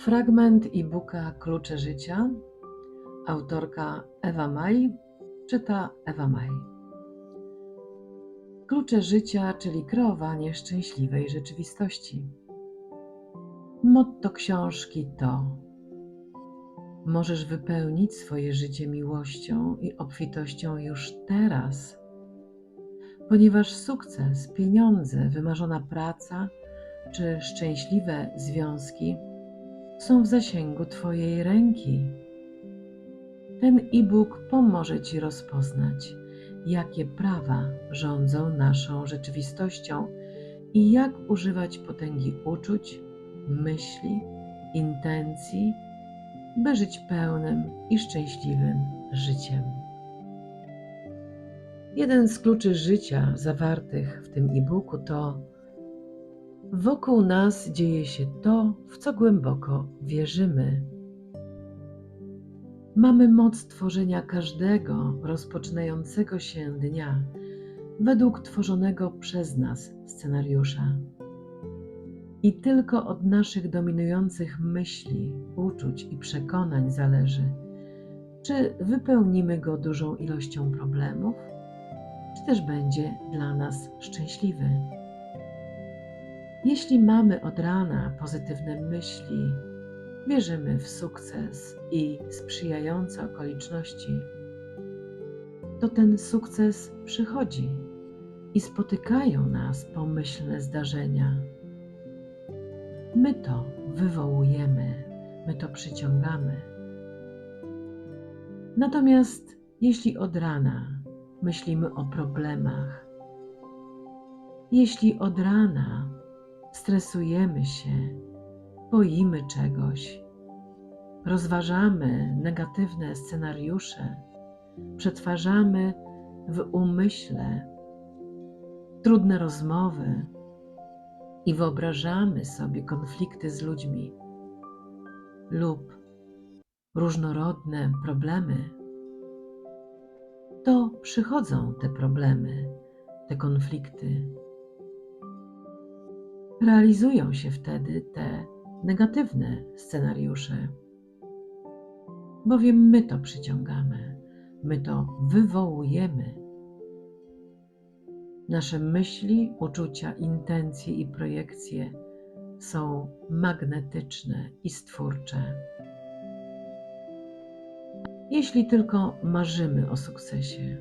Fragment e-booka Klucze Życia, autorka Ewa Maj, czyta Ewa Maj. Klucze życia, czyli kreowanie szczęśliwej rzeczywistości. Motto książki to: Możesz wypełnić swoje życie miłością i obfitością już teraz, ponieważ sukces, pieniądze, wymarzona praca czy szczęśliwe związki są w zasięgu Twojej ręki. Ten e-book pomoże Ci rozpoznać, jakie prawa rządzą naszą rzeczywistością i jak używać potęgi uczuć, myśli, intencji, by żyć pełnym i szczęśliwym życiem. Jeden z kluczy życia zawartych w tym e-booku to Wokół nas dzieje się to, w co głęboko wierzymy. Mamy moc tworzenia każdego rozpoczynającego się dnia według tworzonego przez nas scenariusza. I tylko od naszych dominujących myśli, uczuć i przekonań zależy, czy wypełnimy go dużą ilością problemów, czy też będzie dla nas szczęśliwy. Jeśli mamy od rana pozytywne myśli, wierzymy w sukces i sprzyjające okoliczności, to ten sukces przychodzi i spotykają nas pomyślne zdarzenia. My to wywołujemy, my to przyciągamy. Natomiast jeśli od rana myślimy o problemach, jeśli od rana stresujemy się, boimy czegoś, rozważamy negatywne scenariusze, przetwarzamy w umyśle trudne rozmowy i wyobrażamy sobie konflikty z ludźmi lub różnorodne problemy, to przychodzą te problemy, te konflikty realizują się wtedy te negatywne scenariusze. Bowiem my to przyciągamy, my to wywołujemy. Nasze myśli, uczucia, intencje i projekcje są magnetyczne i stwórcze. Jeśli tylko marzymy o sukcesie,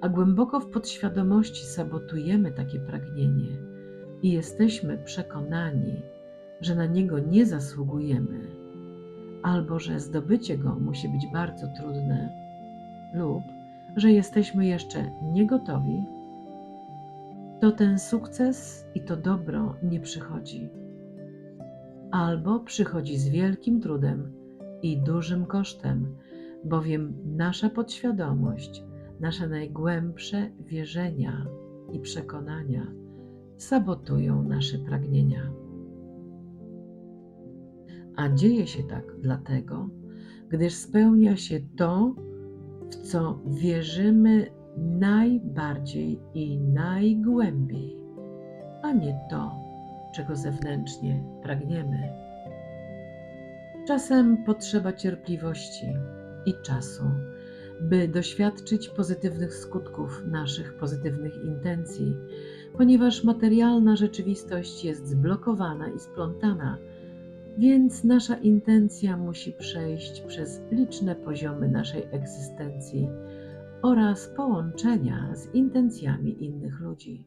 a głęboko w podświadomości sabotujemy takie pragnienie, i jesteśmy przekonani, że na niego nie zasługujemy, albo że zdobycie go musi być bardzo trudne, lub że jesteśmy jeszcze niegotowi, to ten sukces i to dobro nie przychodzi. Albo przychodzi z wielkim trudem i dużym kosztem, bowiem nasza podświadomość, nasze najgłębsze wierzenia i przekonania sabotują nasze pragnienia. A dzieje się tak dlatego, gdyż spełnia się to, w co wierzymy najbardziej i najgłębiej, a nie to, czego zewnętrznie pragniemy. Czasem potrzeba cierpliwości i czasu, by doświadczyć pozytywnych skutków naszych pozytywnych intencji, ponieważ materialna rzeczywistość jest zblokowana i splątana, więc nasza intencja musi przejść przez liczne poziomy naszej egzystencji oraz połączenia z intencjami innych ludzi,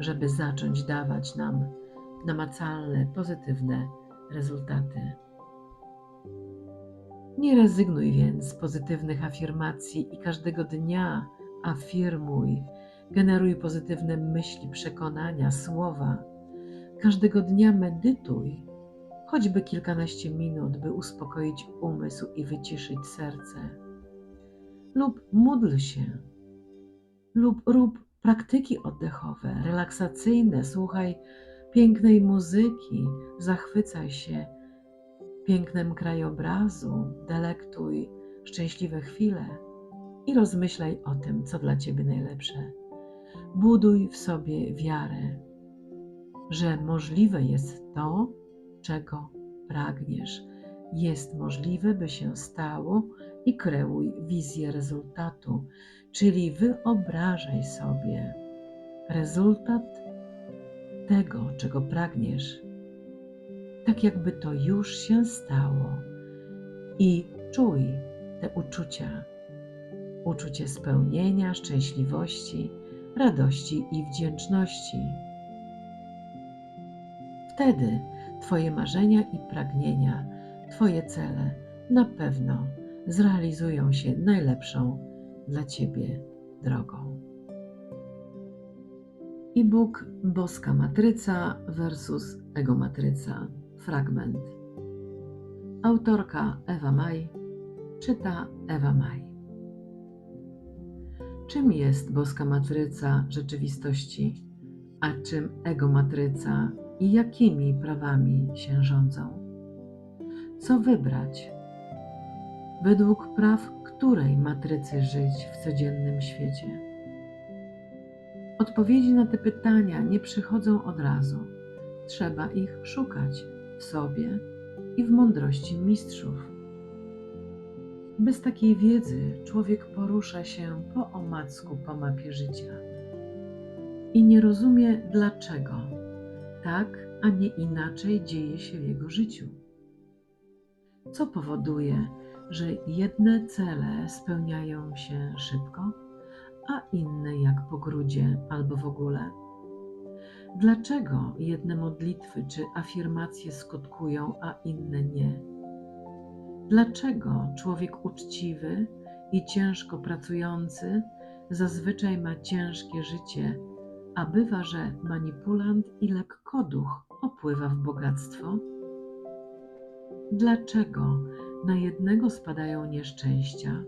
żeby zacząć dawać nam namacalne, pozytywne rezultaty. Nie rezygnuj więc z pozytywnych afirmacji i każdego dnia afirmuj, generuj pozytywne myśli, przekonania, słowa. Każdego dnia medytuj, choćby kilkanaście minut, by uspokoić umysł i wyciszyć serce. Lub módl się, lub rób praktyki oddechowe, relaksacyjne, słuchaj pięknej muzyki, zachwycaj się pięknem krajobrazu, delektuj szczęśliwe chwile i rozmyślaj o tym, co dla Ciebie najlepsze. Buduj w sobie wiarę, że możliwe jest to, czego pragniesz, jest możliwe, by się stało i kreuj wizję rezultatu, czyli wyobrażaj sobie rezultat tego, czego pragniesz, tak jakby to już się stało. I czuj te uczucia. Uczucie spełnienia, szczęśliwości, radości i wdzięczności. Wtedy Twoje marzenia i pragnienia, Twoje cele na pewno zrealizują się najlepszą dla Ciebie drogą. Bóg, boska matryca versus ego matryca. Fragment. Autorka Ewa Maj czyta Ewa Maj. Czym jest boska matryca rzeczywistości, a czym ego matryca i jakimi prawami się rządzą? Co wybrać? Według praw której matrycy żyć w codziennym świecie? Odpowiedzi na te pytania nie przychodzą od razu. Trzeba ich szukać w sobie i w mądrości mistrzów. Bez takiej wiedzy człowiek porusza się po omacku po mapie życia i nie rozumie, dlaczego tak, a nie inaczej dzieje się w jego życiu. Co powoduje, że jedne cele spełniają się szybko, a inne jak po grudzie albo w ogóle? Dlaczego jedne modlitwy czy afirmacje skutkują, a inne nie? Dlaczego człowiek uczciwy i ciężko pracujący zazwyczaj ma ciężkie życie, a bywa, że manipulant i lekkoduch opływa w bogactwo? Dlaczego na jednego spadają nieszczęścia,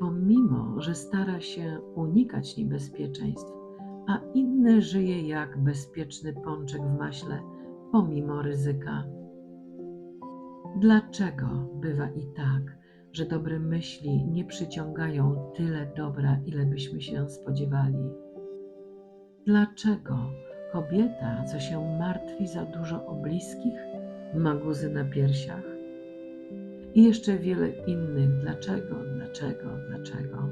pomimo że stara się unikać niebezpieczeństw, a inny żyje jak bezpieczny pączek w maśle, pomimo ryzyka? Dlaczego bywa i tak, że dobre myśli nie przyciągają tyle dobra, ile byśmy się spodziewali? Dlaczego kobieta, co się martwi za dużo o bliskich, ma guzy na piersiach? I jeszcze wiele innych dlaczego, dlaczego, dlaczego.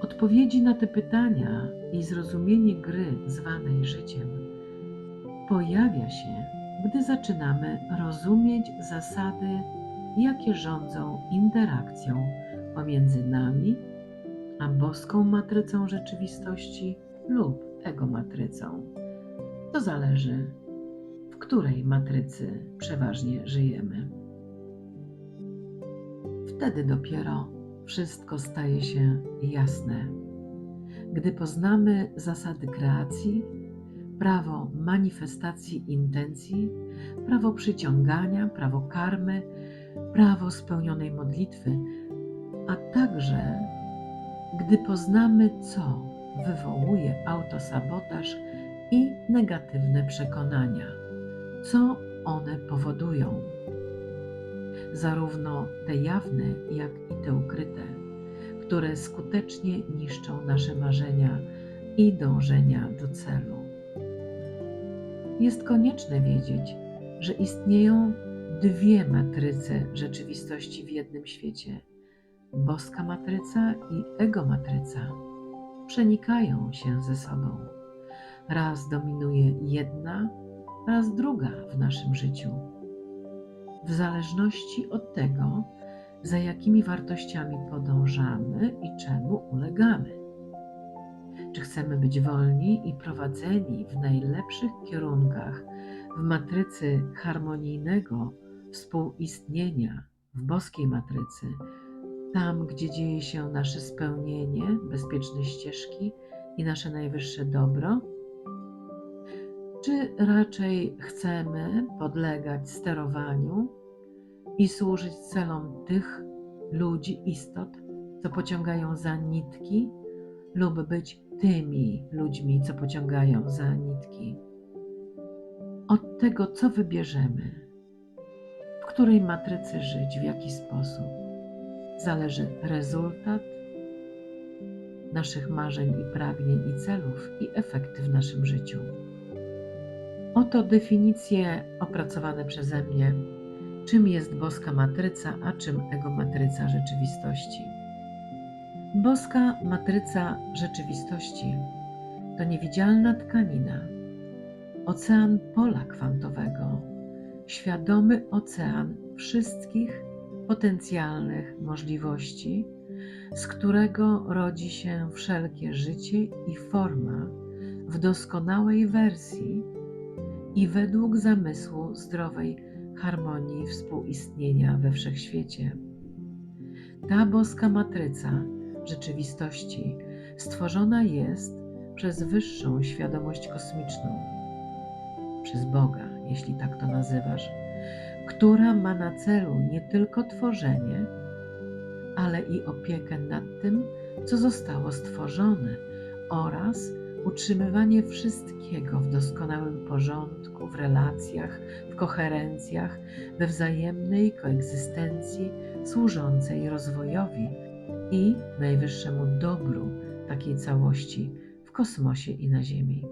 Odpowiedzi na te pytania i zrozumienie gry zwanej życiem pojawia się, gdy zaczynamy rozumieć zasady, jakie rządzą interakcją pomiędzy nami a boską matrycą rzeczywistości lub egomatrycą. To zależy, w której matrycy przeważnie żyjemy. Wtedy dopiero wszystko staje się jasne. Gdy poznamy zasady kreacji, prawo manifestacji intencji, prawo przyciągania, prawo karmy, prawo spełnionej modlitwy, a także gdy poznamy, co wywołuje autosabotaż i negatywne przekonania, co one powodują, zarówno te jawne, jak i te ukryte, które skutecznie niszczą nasze marzenia i dążenia do celu. Jest konieczne wiedzieć, że istnieją dwie matryce rzeczywistości w jednym świecie: boska matryca i ego matryca. Przenikają się ze sobą. Raz dominuje jedna, raz druga w naszym życiu. W zależności od tego, za jakimi wartościami podążamy i czemu ulegamy. Czy chcemy być wolni i prowadzeni w najlepszych kierunkach w matrycy harmonijnego współistnienia, w boskiej matrycy, tam gdzie dzieje się nasze spełnienie, bezpieczne ścieżki i nasze najwyższe dobro? Czy raczej chcemy podlegać sterowaniu i służyć celom tych ludzi, istot, co pociągają za nitki, lub być tymi ludźmi, co pociągają za nitki? Od tego, co wybierzemy, w której matrycy żyć, w jaki sposób, zależy rezultat naszych marzeń i pragnień i celów i efekty w naszym życiu. Oto definicje opracowane przeze mnie, czym jest boska matryca, a czym egomatryca rzeczywistości. Boska matryca rzeczywistości. To niewidzialna tkanina, ocean pola kwantowego, świadomy ocean wszystkich potencjalnych możliwości, z którego rodzi się wszelkie życie i forma w doskonałej wersji i według zamysłu zdrowej harmonii współistnienia we wszechświecie. Ta boska matryca rzeczywistości. Stworzona jest przez wyższą świadomość kosmiczną, przez Boga, jeśli tak to nazywasz, która ma na celu nie tylko tworzenie, ale i opiekę nad tym, co zostało stworzone oraz utrzymywanie wszystkiego w doskonałym porządku, w relacjach, w koherencjach, we wzajemnej koegzystencji służącej rozwojowi i najwyższemu dobru takiej całości w kosmosie i na Ziemi.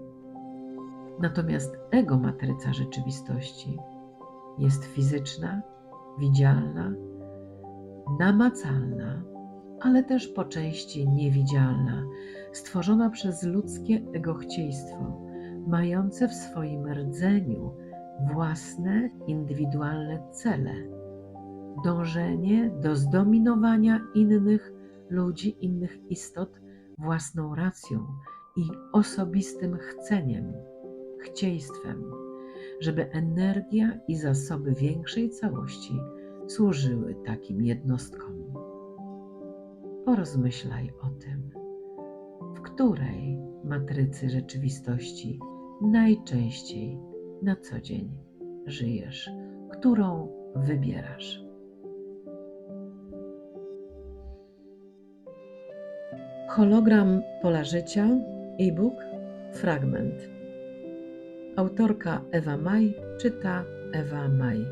Natomiast ego matryca rzeczywistości jest fizyczna, widzialna, namacalna, ale też po części niewidzialna, stworzona przez ludzkie egochciejstwo, mające w swoim rdzeniu własne indywidualne cele, dążenie do zdominowania innych ludzi, innych istot własną racją i osobistym chceniem, chcieństwem, żeby energia i zasoby większej całości służyły takim jednostkom. Porozmyślaj o tym, w której matrycy rzeczywistości najczęściej na co dzień żyjesz, którą wybierasz. Hologram Pola Życia, e-book, fragment. Autorka Ewa Maj czyta Ewa Maj.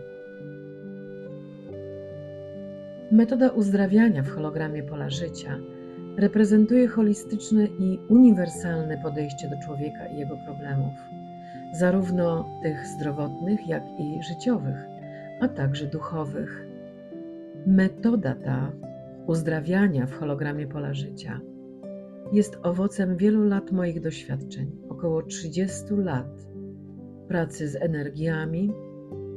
Metoda uzdrawiania w hologramie Pola Życia reprezentuje holistyczne i uniwersalne podejście do człowieka i jego problemów, zarówno tych zdrowotnych, jak i życiowych, a także duchowych. Metoda ta uzdrawiania w hologramie Pola Życia jest owocem wielu lat moich doświadczeń, około 30 lat pracy z energiami,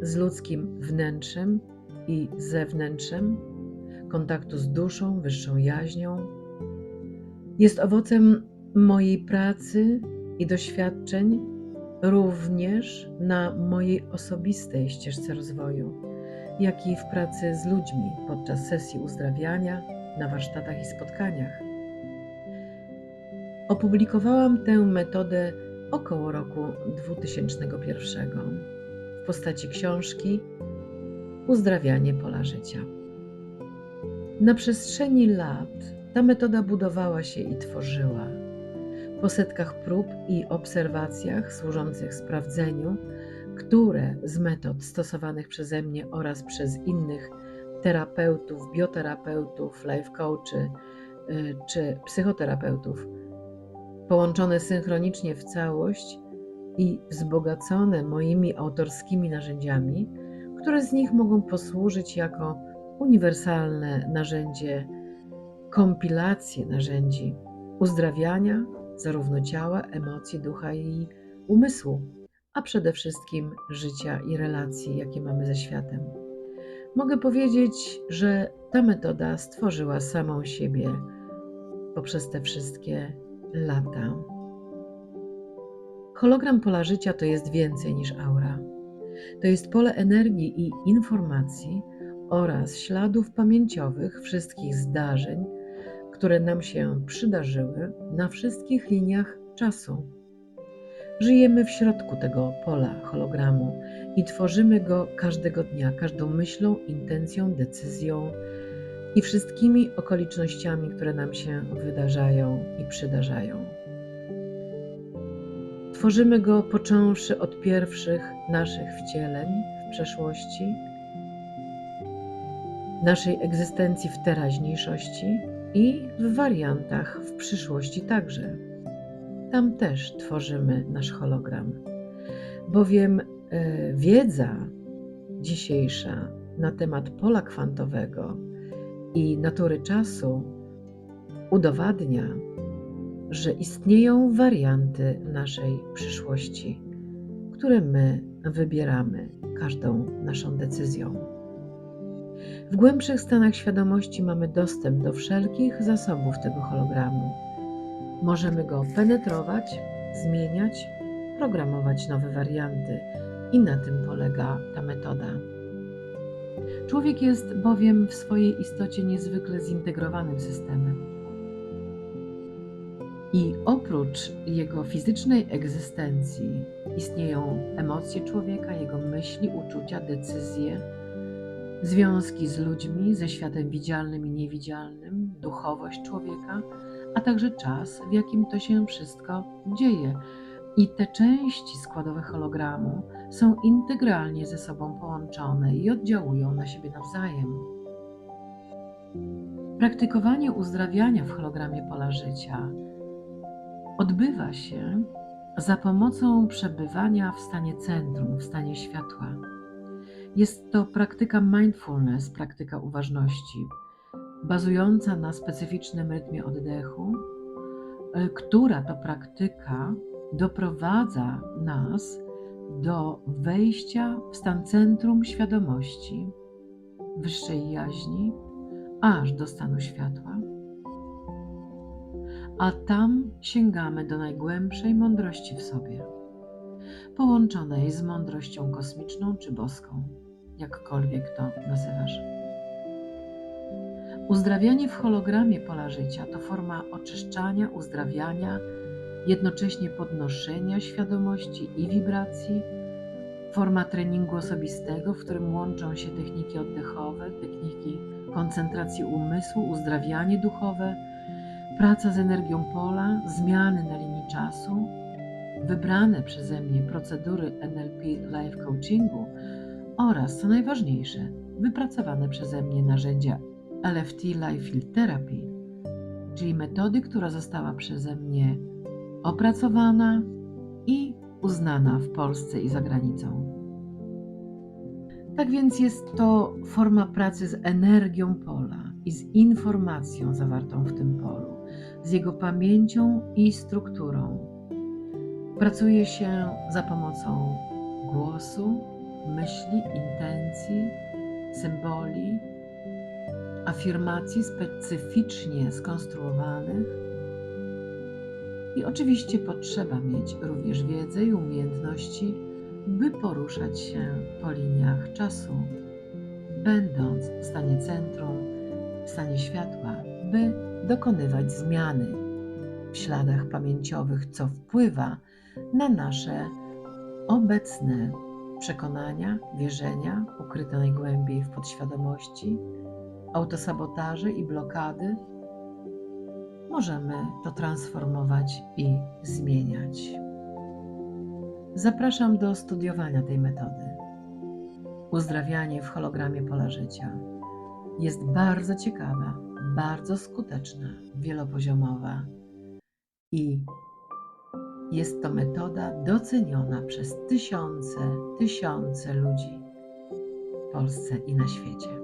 z ludzkim wnętrzem i zewnętrzem, kontaktu z duszą, wyższą jaźnią. Jest owocem mojej pracy i doświadczeń również na mojej osobistej ścieżce rozwoju, jak i w pracy z ludźmi podczas sesji uzdrawiania, na warsztatach i spotkaniach. Opublikowałam tę metodę około roku 2001 w postaci książki Uzdrawianie pola życia. Na przestrzeni lat ta metoda budowała się i tworzyła. Po setkach prób i obserwacjach służących sprawdzeniu, które z metod stosowanych przeze mnie oraz przez innych terapeutów, bioterapeutów, life coachy y, czy psychoterapeutów połączone synchronicznie w całość i wzbogacone moimi autorskimi narzędziami, które z nich mogą posłużyć jako uniwersalne narzędzie, kompilacje narzędzi uzdrawiania zarówno ciała, emocji, ducha i umysłu, a przede wszystkim życia i relacji, jakie mamy ze światem. Mogę powiedzieć, że ta metoda stworzyła samą siebie poprzez te wszystkie lata. Hologram pola życia to jest więcej niż aura. To jest pole energii i informacji oraz śladów pamięciowych wszystkich zdarzeń, które nam się przydarzyły na wszystkich liniach czasu. Żyjemy w środku tego pola hologramu i tworzymy go każdego dnia, każdą myślą, intencją, decyzją i wszystkimi okolicznościami, które nam się wydarzają i przydarzają. Tworzymy go począwszy od pierwszych naszych wcieleń w przeszłości, naszej egzystencji w teraźniejszości i w wariantach w przyszłości także. Tam też tworzymy nasz hologram. bowiem e, wiedza dzisiejsza na temat pola kwantowego i natury czasu udowadnia, że istnieją warianty naszej przyszłości, które my wybieramy każdą naszą decyzją. W głębszych stanach świadomości mamy dostęp do wszelkich zasobów tego hologramu. Możemy go penetrować, zmieniać, programować nowe warianty, i na tym polega ta metoda. Człowiek jest bowiem w swojej istocie niezwykle zintegrowanym systemem. I oprócz jego fizycznej egzystencji istnieją emocje człowieka, jego myśli, uczucia, decyzje, związki z ludźmi, ze światem widzialnym i niewidzialnym, duchowość człowieka, a także czas, w jakim to się wszystko dzieje. I te części składowe hologramu są integralnie ze sobą połączone i oddziałują na siebie nawzajem. Praktykowanie uzdrawiania w hologramie pola życia odbywa się za pomocą przebywania w stanie centrum, w stanie światła. Jest to praktyka mindfulness, praktyka uważności, bazująca na specyficznym rytmie oddechu, e, która to praktyka doprowadza nas do wejścia w stan centrum świadomości, wyższej jaźni, aż do stanu światła, a tam sięgamy do najgłębszej mądrości w sobie, połączonej z mądrością kosmiczną czy boską, jakkolwiek to nazywasz. Uzdrawianie w hologramie pola życia to forma oczyszczania, uzdrawiania, jednocześnie podnoszenia świadomości i wibracji, forma treningu osobistego, w którym łączą się techniki oddechowe, techniki koncentracji umysłu, uzdrawianie duchowe, praca z energią pola, zmiany na linii czasu, wybrane przeze mnie procedury NLP Life Coachingu oraz, co najważniejsze, wypracowane przeze mnie narzędzia LFT Life Field Therapy, czyli metody, która została przeze mnie opracowana i uznana w Polsce i za granicą. Tak więc jest to forma pracy z energią pola i z informacją zawartą w tym polu, z jego pamięcią i strukturą. Pracuje się za pomocą głosu, myśli, intencji, symboli, afirmacji specyficznie skonstruowanych i oczywiście potrzeba mieć również wiedzę i umiejętności, by poruszać się po liniach czasu, będąc w stanie centrum, w stanie światła, by dokonywać zmiany. W śladach pamięciowych, co wpływa na nasze obecne przekonania, wierzenia ukryte najgłębiej w podświadomości, autosabotaże i blokady możemy to transformować i zmieniać. Zapraszam do studiowania tej metody. Uzdrawianie w hologramie pola życia jest bardzo ciekawa, bardzo skuteczna, wielopoziomowa i jest to metoda doceniona przez tysiące, tysiące ludzi w Polsce i na świecie.